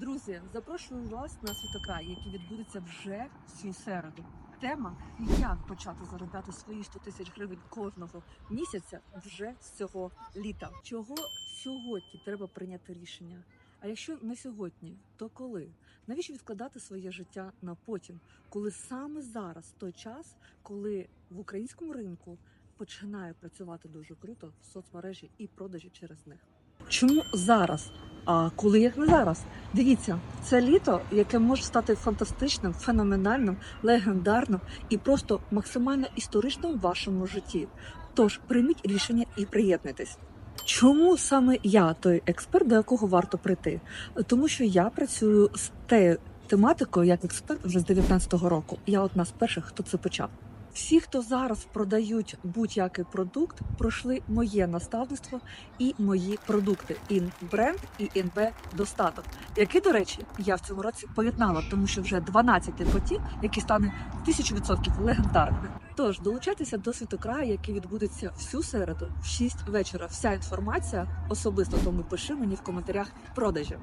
Друзі, запрошую вас на світокрай, який відбудеться вже в цю середу. Тема як почати заробляти свої 100 тисяч гривень кожного місяця вже з цього літа. Чого сьогодні треба прийняти рішення? А якщо не сьогодні, то коли? Навіщо відкладати своє життя на потім, коли саме зараз той час, коли в українському ринку починає працювати дуже круто в соцмережі і продажі через них? Чому зараз? А коли як не зараз? Дивіться, це літо, яке може стати фантастичним, феноменальним, легендарним і просто максимально історичним в вашому житті. Тож прийміть рішення і приєднуйтесь. Чому саме я той експерт, до якого варто прийти? Тому що я працюю з тею тематикою як експерт вже з 19-го року. Я одна з перших, хто це почав. Всі, хто зараз продають будь-який продукт, пройшли моє наставництво і мої продукти ін бренд і інб достаток, який, до речі, я в цьому році поєднала, тому що вже 12-й потік, який стане 1000% легендарним. Тож долучайтеся до світокраю, який відбудеться всю середу в 6 вечора. Вся інформація особисто тому пиши мені в коментарях продажі.